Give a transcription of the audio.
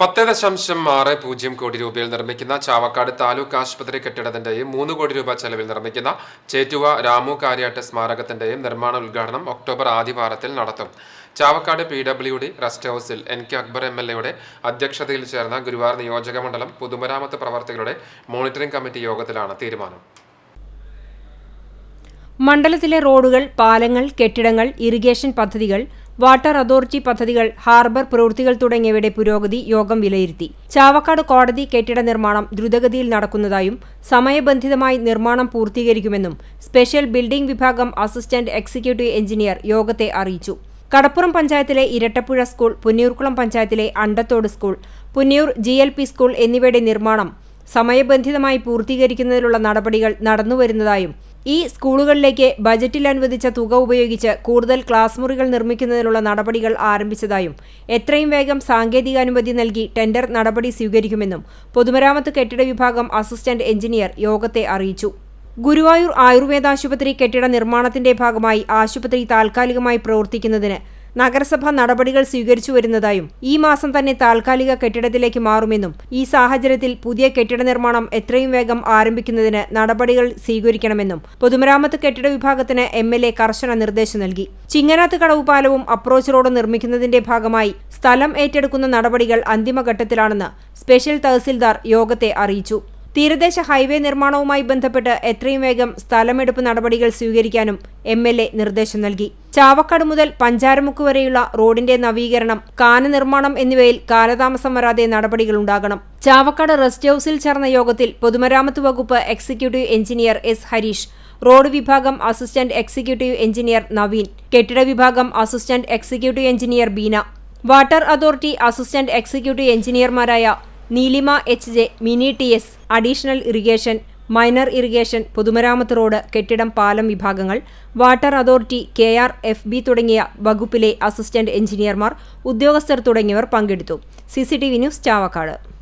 പത്ത് ദശാംശം ആറ് പൂജ്യം കോടി രൂപയിൽ നിർമ്മിക്കുന്ന ചാവക്കാട് താലൂക്ക് ആശുപത്രി കെട്ടിടത്തിന്റെയും മൂന്ന് കോടി രൂപ ചെലവിൽ നിർമ്മിക്കുന്ന ചേറ്റുവ രാമു കാര്യാട്ട് സ്മാരകത്തിന്റെയും നിർമ്മാണ ഉദ്ഘാടനം ഒക്ടോബർ ആദ്യവാരത്തിൽ നടത്തും. Chavakkad P W D rest ഹൌസിൽ N K Akbar M L എയുടെ അധ്യക്ഷതയിൽ ചേർന്ന ഗുരുവായൂർ നിയോജക മണ്ഡലം പൊതുമരാമത്ത് പ്രവർത്തകരുടെ മോണിറ്ററിംഗ് കമ്മിറ്റി യോഗത്തിലാണ് തീരുമാനം. മണ്ഡലത്തിലെ റോഡുകൾ പാലങ്ങൾ കെട്ടിടങ്ങൾ ഇറിഗേഷൻ പദ്ധതികൾ വാട്ടർ അതോറിറ്റി പദ്ധതികൾ ഹാർബർ പ്രവൃത്തികൾ തുടങ്ങിയവയുടെ പുരോഗതി യോഗം വിലയിരുത്തി. ചാവക്കാട് കോടതി കെട്ടിട നിർമ്മാണം ദ്രുതഗതിയിൽ നടക്കുന്നതായും സമയബന്ധിതമായി നിർമ്മാണം പൂർത്തീകരിക്കുമെന്നും സ്പെഷ്യൽ ബിൽഡിംഗ് വിഭാഗം അസിസ്റ്റന്റ് എക്സിക്യൂട്ടീവ് എഞ്ചിനീയർ യോഗത്തെ അറിയിച്ചു. കടപ്പുറം പഞ്ചായത്തിലെ ഇരട്ടപ്പുഴ സ്കൂൾ പുന്നിയൂർക്കുളം പഞ്ചായത്തിലെ Andathode school Punnayur G school എന്നിവയുടെ നിർമ്മാണം സമയബന്ധിതമായി പൂർത്തീകരിക്കുന്നതിനുള്ള നടപടികൾ നടന്നുവരുന്നതായും ഈ സ്കൂളുകളിലേക്ക് ബജറ്റിൽ അനുവദിച്ച തുക ഉപയോഗിച്ച് കൂടുതൽ ക്ലാസ് മുറികൾ നിർമ്മിക്കുന്നതിനുള്ള നടപടികൾ ആരംഭിച്ചതായും എത്രയും വേഗം സാങ്കേതിക അനുമതി നൽകി ടെൻഡർ നടപടി സ്വീകരിക്കുമെന്നും പൊതുമരാമത്ത് കെട്ടിട വിഭാഗം അസിസ്റ്റന്റ് എഞ്ചിനീയർ യോഗത്തെ അറിയിച്ചു. ഗുരുവായൂർ ആയുർവേദ ആശുപത്രി കെട്ടിട നിർമ്മാണത്തിന്റെ ഭാഗമായി ആശുപത്രി താൽക്കാലികമായി പ്രവർത്തിക്കുന്നതിന് നഗരസഭ നടപടികൾ സ്വീകരിച്ചു വരുന്നതായും ഈ മാസം തന്നെ താൽക്കാലിക കെട്ടിടത്തിലേക്ക് മാറുമെന്നും ഈ സാഹചര്യത്തിൽ പുതിയ കെട്ടിട നിർമ്മാണം എത്രയും വേഗം ആരംഭിക്കുന്നതിന് നടപടികൾ സ്വീകരിക്കണമെന്നും പൊതുമരാമത്ത് കെട്ടിട വിഭാഗത്തിന് എം എൽ എ കർശന നിർദ്ദേശം നൽകി. ചിങ്ങനാത്ത് കടവ് പാലവും അപ്രോച്ച് റോഡ് നിർമ്മിക്കുന്നതിന്റെ ഭാഗമായി സ്ഥലം ഏറ്റെടുക്കുന്ന നടപടികൾ അന്തിമഘട്ടത്തിലാണെന്ന് സ്പെഷ്യൽ തഹസിൽദാർ യോഗത്തെ അറിയിച്ചു. തീരദേശ ഹൈവേ നിർമ്മാണവുമായി ബന്ധപ്പെട്ട് എത്രയും വേഗം സ്ഥലമെടുപ്പ് നടപടികൾ സ്വീകരിക്കാനും എം എൽ എ നിർദ്ദേശം നൽകി. ചാവക്കാട് മുതൽ പഞ്ചാരമുക്ക് വരെയുള്ള റോഡിന്റെ നവീകരണം കാന നിർമ്മാണം എന്നിവയിൽ കാലതാമസം വരാതെ നടപടികൾ ഉണ്ടാകണം. ചാവക്കാട് റെസ്റ്റ് ഹൌസിൽ ചേർന്ന യോഗത്തിൽ പൊതുമരാമത്ത് വകുപ്പ് executive engineer S Harish road വിഭാഗം അസിസ്റ്റന്റ് എക്സിക്യൂട്ടീവ് എഞ്ചിനീയർ നവീൻ കെട്ടിട വിഭാഗം assistant executive engineer Beena water authority assistant executive എഞ്ചിനീയർമാരായ Neelima H J Mini T S additional irrigation minor irrigation പൊതുമരാമത്ത് റോഡ് കെട്ടിടം പാലം വിഭാഗങ്ങൾ water authority K R F B തുടങ്ങിയ വകുപ്പിലെ assistant എഞ്ചിനീയർമാർ ഉദ്യോഗസ്ഥർ തുടങ്ങിയവർ പങ്കെടുത്തു. C news Chavakkad.